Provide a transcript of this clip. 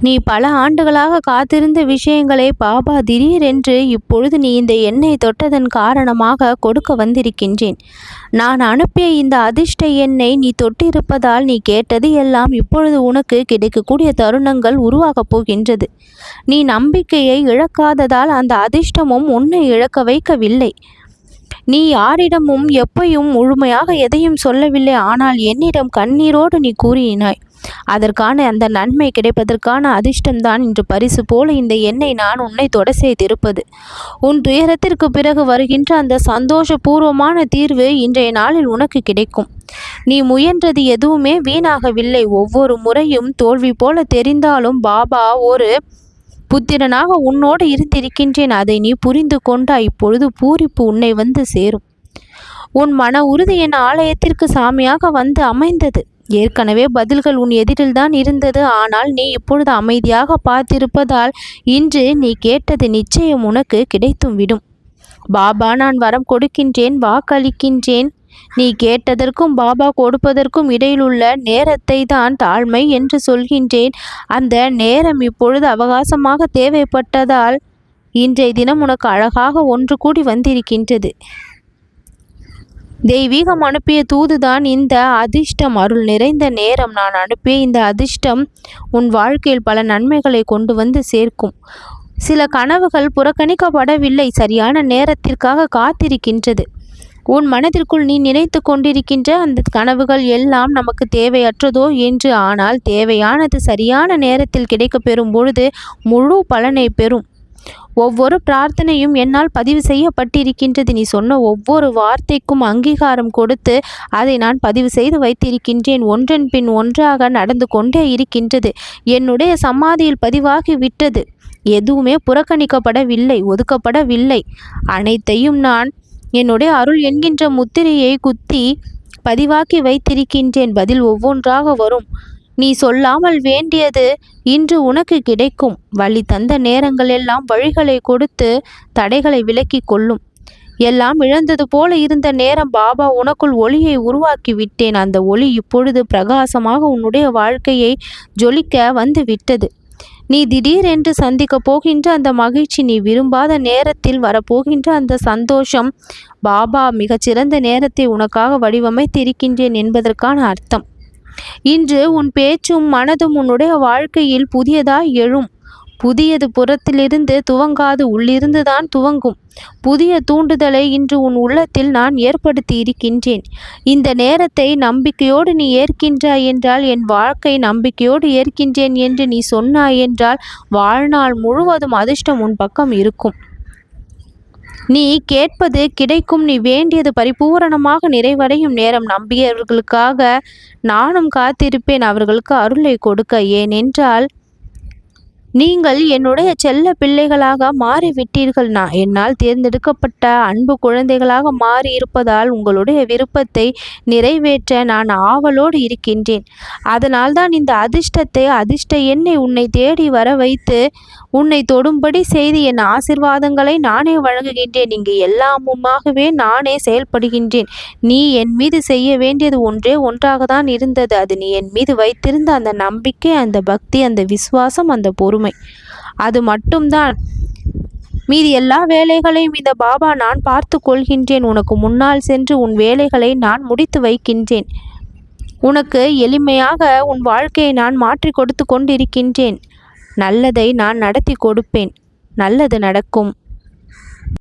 நீ பல ஆண்டுகளாக காத்திருந்த விஷயங்களை பாபா திடீரென்று இப்பொழுது நீ இந்த எண்ணெய் தொட்டதன் காரணமாக கொடுக்க வந்திருக்கின்றேன். நான் அனுப்பிய இந்த அதிர்ஷ்ட எண்ணெய் நீ தொட்டிருப்பதால் நீ கேட்டது எல்லாம் இப்பொழுது உனக்கு கிடைக்கக்கூடிய தருணங்கள் உருவாகப் போகின்றது. நீ நம்பிக்கையை இழக்காததால் அந்த அதிர்ஷ்டமும் உன்னை இழக்க வைக்கவில்லை. நீ யாரிடமும் எப்பையும் முழுமையாக எதையும் சொல்லவில்லை. ஆனால் என்னிடம் கண்ணீரோடு நீ கூறினாய். அதற்கான அந்த நன்மை கிடைப்பதற்கான அதிர்ஷ்டம்தான் இன்று பரிசு போல இந்த எண்ணெய் நான் உன்னை தொட செய்திருப்பது. உன் துயரத்திற்கு பிறகு வருகின்ற அந்த சந்தோஷபூர்வமான தீர்வு இன்றைய நாளில் உனக்கு கிடைக்கும். நீ முயன்றது எதுவுமே வீணாகவில்லை. ஒவ்வொரு முறையும் தோல்வி போல தெரிந்தாலும் பாபா ஒரு புத்திரனாக உன்னோடு இருந்திருக்கின்றேன். அதை நீ புரிந்து கொண்டா இப்பொழுது பூரிப்பு உன்னை வந்து சேரும். உன் மன உறுதி என் ஆலயத்திற்கு சாமியாக வந்து அமைந்தது. ஏற்கனவே பதில்கள் உன் எதிரில்தான் இருந்தது. ஆனால் நீ இப்பொழுது அமைதியாக பார்த்திருப்பதால் இன்று நீ கேட்டது நிச்சயம் உனக்கு கிடைத்தும் விடும். பாபா நான் வரம் கொடுக்கின்றேன் வாக்களிக்கின்றேன். நீ கேட்டதற்கும் பாபா கொடுப்பதற்கும் இடையிலுள்ள நேரத்தை தான் தாழ்மை என்று சொல்கின்றேன். அந்த நேரம் இப்பொழுது அவகாசமாக தேவைப்பட்டதால் இன்றைய தினம் உனக்கு அழகாக ஒன்று கூடி வந்திருக்கின்றது. தெய்வீகம் அனுப்பிய தூதுதான் இந்த அதிர்ஷ்டம். அருள் நிறைந்த நேரம் நான் அனுப்பிய இந்த அதிர்ஷ்டம் உன் வாழ்க்கையில் பல நன்மைகளை கொண்டு வந்து சேர்க்கும். சில கனவுகள் புறக்கணிக்கப்படவில்லை. சரியான நேரத்திற்காக காத்திருக்கின்றது. உன் மனதிற்குள் நீ நினைத்து கொண்டிருக்கின்ற அந்த கனவுகள் எல்லாம் நமக்கு தேவையற்றதோ என்று ஆனால் தேவையானது சரியான நேரத்தில் கிடைக்கப்பெறும் பொழுது முழு பலனை பெறும். ஒவ்வொரு பிரார்த்தனையும் என்னால் பதிவு செய்யப்பட்டிருக்கின்றது. நீ சொன்ன ஒவ்வொரு வார்த்தைக்கும் அங்கீகாரம் கொடுத்து அதை நான் பதிவு செய்து வைத்திருக்கின்றேன். ஒன்றன் பின் ஒன்றாக நடந்து கொண்டே இருக்கின்றது. என்னுடைய சமாதியில் பதிவாகி விட்டது. எதுவுமே புறக்கணிக்கப்படவில்லை ஒதுக்கப்படவில்லை. அனைத்தையும் நான் என்னுடைய அருள் என்கின்ற முத்திரையை குத்தி பதிவாக்கி வைத்திருக்கின்றேன். பதில் ஒவ்வொன்றாக வரும். நீ சொல்லாமல் வேண்டியது இன்று உனக்கு கிடைக்கும். வழி தந்த நேரங்கள் எல்லாம் வழிகளை கொடுத்து தடைகளை விலக்கி கொள்ளும். எல்லாம் இழந்தது போல இருந்த நேரம் பாபா உனக்குள் ஒளியை உருவாக்கி விட்டேன். அந்த ஒளி இப்பொழுது பிரகாசமாக உன்னுடைய வாழ்க்கையை ஜொலிக்க வந்து விட்டது. நீ திடீரென்று சந்திக்கப் போகின்ற அந்த மகிழ்ச்சி நீ விரும்பாத நேரத்தில் வரப்போகின்ற அந்த சந்தோஷம் பாபா மிகச்சிறந்த நேரத்தை உனக்காக வடிவமைத்திருக்கின்றேன் என்பதற்கான அர்த்தம். இன்று உன் பேச்சும் மனதும் உன்னுடைய வாழ்க்கையில் புதியதாய் எழும். புதியது புறத்திலிருந்து துவங்காது உள்ளிருந்துதான் துவங்கும். புதிய தூண்டுதலை இன்று உன் உள்ளத்தில் நான் ஏற்படுத்தி இருக்கின்றேன். இந்த நேரத்தை நம்பிக்கையோடு நீ ஏற்கின்றாய் என்றால் என் வாழ்க்கை நம்பிக்கையோடு ஏற்கின்றேன் என்று நீ சொன்னாய் என்றால் வாழ்நாள் முழுவதும் அதிர்ஷ்டம் உன் பக்கம் இருக்கும். நீ கேட்பது கிடைக்கும் நீ வேண்டியது பரிபூரணமாக நிறைவடையும் நேரம். நம்பியவர்களுக்காக நானும் காத்திருப்பேன் அவர்களுக்கு அருளை கொடுக்க. ஏனென்றால் நீங்கள் என்னுடைய செல்ல பிள்ளைகளாக மாறிவிட்டீர்கள். நான் என்னால் தேர்ந்தெடுக்கப்பட்ட அன்பு குழந்தைகளாக மாறி இருப்பதால் உங்களுடைய விருப்பத்தை நிறைவேற்ற நான் ஆவலோடு இருக்கின்றேன். அதனால்தான் இந்த அதிர்ஷ்டத்தை அதிர்ஷ்ட எண்ணை உன்னை தேடி வர வைத்து உன்னை தொடும்படி செய்து என் ஆசிர்வாதங்களை நானே வழங்குகின்றேன். இங்கு எல்லாமுமாகவே நானே செயல்படுகின்றேன். நீ என் மீது செய்ய வேண்டியது ஒன்றே ஒன்றாக தான் இருந்தது. அது நீ என் மீது வைத்திருந்த அந்த நம்பிக்கை அந்த பக்தி அந்த விசுவாசம் அந்த பொறுமை அது மட்டும்தான். மீதி எல்லா வேலைகளையும் இந்த பாபா நான் பார்த்து கொள்கின்றேன். உனக்கு முன்னால் சென்று உன் வேலைகளை நான் முடித்து வைக்கின்றேன். உனக்கு எளிமையாக உன் வாழ்க்கையை நான் மாற்றி கொடுத்து கொண்டிருக்கின்றேன். நல்லதை நான் நடத்தி கொடுப்பேன். நல்லது நடக்கும்.